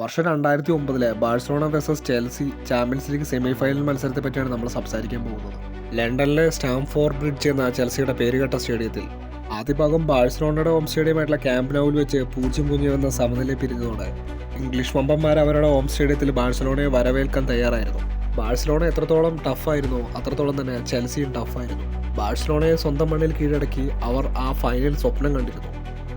വർഷം രണ്ടായിരത്തി ഒമ്പതിലെ Barcelona versus Chelsea Champions League semi final മത്സരത്തെ പറ്റിയാണ് നമ്മൾ സംസാരിക്കാൻ പോകുന്നത്. ലണ്ടനിലെ സ്റ്റാംഫോർഡ് ബ്രിഡ്ജ് എന്ന ചെൽസിയുടെ പേരുകെട്ട സ്റ്റേഡിയത്തിൽ ആദ്യ ഭാഗം ബാഴ്സലോണയുടെ ഹോം സ്റ്റേഡിയമായിട്ടുള്ള ക്യാമ്പ് നൗവിൽ വെച്ച് പൂജ്യം പൂജ്യം എന്ന സമനില പിരിഞ്ഞതോടെ ഇംഗ്ലീഷ് വമ്പന്മാർ അവരുടെ ഹോം സ്റ്റേഡിയത്തിൽ ബാഴ്സലോണയെ വരവേൽക്കാൻ തയ്യാറായിരുന്നു. ബാഴ്സലോണ എത്രത്തോളം ടഫായിരുന്നു അത്രത്തോളം തന്നെ ചെൽസിയും ടഫായിരുന്നു ബാഴ്സലോണയെ സ്വന്തം മണ്ണിൽ കീഴടക്കി അവർ ആ ഫൈനൽ സ്വപ്നം കണ്ടിരുന്നു.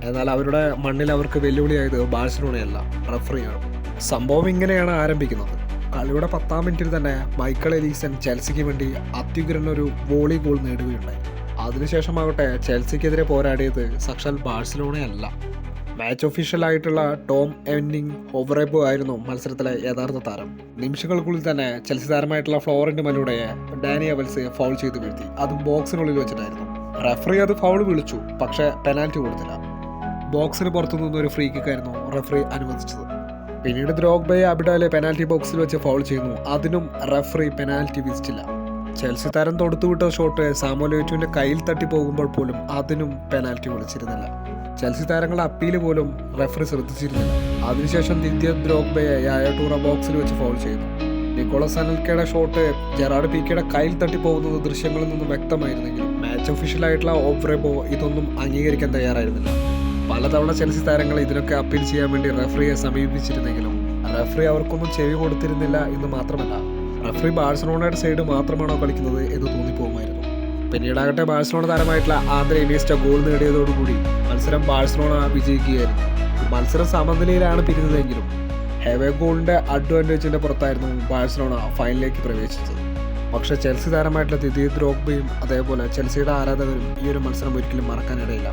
എന്നാൽ അവരുടെ മണ്ണിൽ അവർക്ക് വെല്ലുവിളിയായത് ബാഴ്സലോണയല്ല റഫറിയാണ്. സംഭവം ഇങ്ങനെയാണ് ആരംഭിക്കുന്നത്. കളിയുടെ പത്താം മിനിറ്റിൽ തന്നെ മൈക്കിൾ എലീസൺ ചെൽസിക്ക് വേണ്ടി അത്യുഗ്രൻ ഒരു വോളി ഗോൾ നേടുകയുണ്ടായി. അതിനുശേഷമാകട്ടെ ചെൽസിക്കെതിരെ പോരാടിയത് സക്ഷൽ ബാഴ്സലോണയല്ല. മാച്ച് ഒഫീഷ്യലായിട്ടുള്ള ടോം എവനിങ് ഒവറേബോ ആയിരുന്നു മത്സരത്തിലെ യഥാർത്ഥ താരം. നിമിഷങ്ങൾക്കുള്ളിൽ തന്നെ ചെൽസി താരമായിട്ടുള്ള ഫ്ലോറന്റ് മലൂടയെ ഡാനി അവൽസ് ഫൗൾ ചെയ്ത് വീഴ്ത്തി. അതും ബോക്സിനുള്ളിൽ വെച്ചിട്ടായിരുന്നു. റഫറി അത് ഫൗൾ വിളിച്ചു പക്ഷേ പെനാൽറ്റി കൊടുത്തില്ല. ബോക്സിന് പുറത്തു നിന്ന് ഒരു ഫ്രീ കിക്കായിരുന്നു റഫറി അനുവദിച്ചത്. പിന്നീട് ദ്രോഗ്ബയെ അബിഡാലെ പെനാൽറ്റി ബോക്സിൽ വെച്ച് ഫൗൾ ചെയ്യുന്നു. അതിനും റഫറി പെനാൽറ്റി വിധിച്ചില്ല ചെൽസി താരം തൊടുത്തുവിട്ട ഷോട്ട് സാമോലോറ്റുവിന്റെ കയ്യിൽ തട്ടി പോകുമ്പോൾ പോലും അതിനും പെനാൽറ്റി വിളിച്ചിരുന്നില്ല. ചെൽസി താരങ്ങളുടെ അപ്പീൽ പോലും റഫറി ശ്രദ്ധിച്ചിരുന്നില്ല. അതിനുശേഷം ദിദ്യ ദ്രോഗ്ബയെ ടൂറ ബോക്സിൽ വെച്ച് ഫൗൾ ചെയ്യുന്നു. നിക്കോളസ് അനൽക്കയുടെ ഷോട്ട് ജെറാഡ് പിക്കയുടെ കയ്യിൽ തട്ടി പോകുന്നത് ദൃശ്യങ്ങളിൽ നിന്നും വ്യക്തമായിരുന്നെങ്കിലും മാച്ച് ഒഫീഷ്യലായിട്ടുള്ള ഓബ്രെബോ ഇതൊന്നും അംഗീകരിക്കാൻ തയ്യാറായിരുന്നില്ല. പലതവണ ചെൽസി താരങ്ങൾ ഇതിനൊക്കെ അപ്പീൽ ചെയ്യാൻ വേണ്ടി റഫറിയെ സമീപിച്ചിരുന്നെങ്കിലും റഫറി അവർക്കൊന്നും ചെവി കൊടുത്തിരുന്നില്ല എന്ന് മാത്രമല്ല റഫറി ബാഴ്സലോണയുടെ സൈഡ് മാത്രമാണോ കളിക്കുന്നത് എന്ന് തോന്നിപ്പോകുമായിരുന്നു പിന്നീടാകട്ടെ ബാഴ്സലോണ താരമായിട്ടുള്ള ആന്ധ്ര ഇനിയസ്റ്റ ഗോൾ നേടിയതോടുകൂടി മത്സരം ബാഴ്സലോണ വിജയിക്കുകയായിരുന്നു. മത്സരം സമനിലയിലാണ് പിരിഞ്ഞതെങ്കിലും ഹെവേ ഗോളിന്റെ അഡ്വാന്റേജിന്റെ പുറത്തായിരുന്നു ബാഴ്സലോണ ഫൈനലിലേക്ക് പ്രവേശിച്ചത്. പക്ഷെ ചെൽസി താരമായിട്ടുള്ള ദിദി ദ്രോഗ്ബയും അതേപോലെ ചെൽസിയുടെ ആരാധകരും ഈ ഒരു മത്സരം ഒരിക്കലും മറക്കാനിടയില്ല.